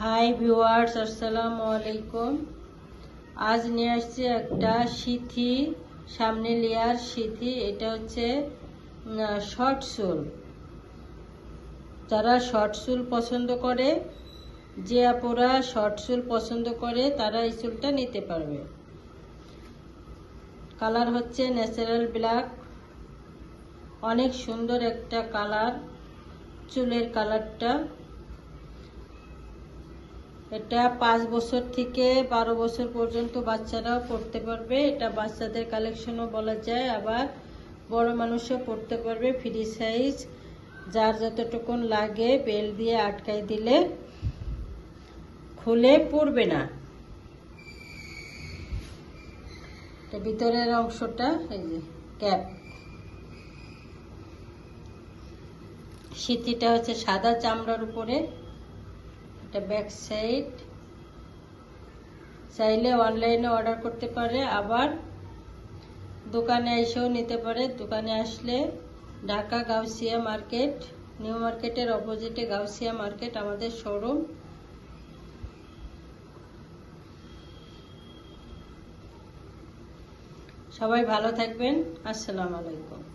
Hi viewers আসসালামু আলাইকুম। আজ নিয়ে আসছি একটা সিথি, সামনে লেয়ার সিথি, এটা হচ্ছে শর্ট চুল। যারা শর্ট চুল পছন্দ করে, যে আপুরা শর্ট চুল পছন্দ করে, তারা এই চুলটা নিতে পারবে। কালার হচ্ছে ন্যাচারাল ব্ল্যাক অনেক সুন্দর একটা কালার চুলের কালারটা এটা পাঁচ বছর থেকে বারো বছর পর্যন্ত বাচ্চারাও পড়তে পারবে। এটা বাচ্চাদের কালেকশনও বলা যায়, আবার বড় মানুষও পড়তে পারবে ফ্রি সাইজ যার যতটুকুন লাগে বেল দিয়ে আটকাই দিলে খুলে পড়বে না। এটা ভিতরের অংশটা, এই যে ক্যাপ। সিটিটা হচ্ছে সাদা চামড়ার উপরে। এটা ব্যাক সাইড চাইলে অনলাইনে অর্ডার করতে পারে, আবার দোকানে এসেও নিতে পারে। দোকানে আসলে ঢাকা গাউসিয়া মার্কেট, নিউ মার্কেটের অপোজিটে গাউসিয়া মার্কেট আমাদের শোরুম। সবাই ভালো থাকবেন। আসসালামু আলাইকুম।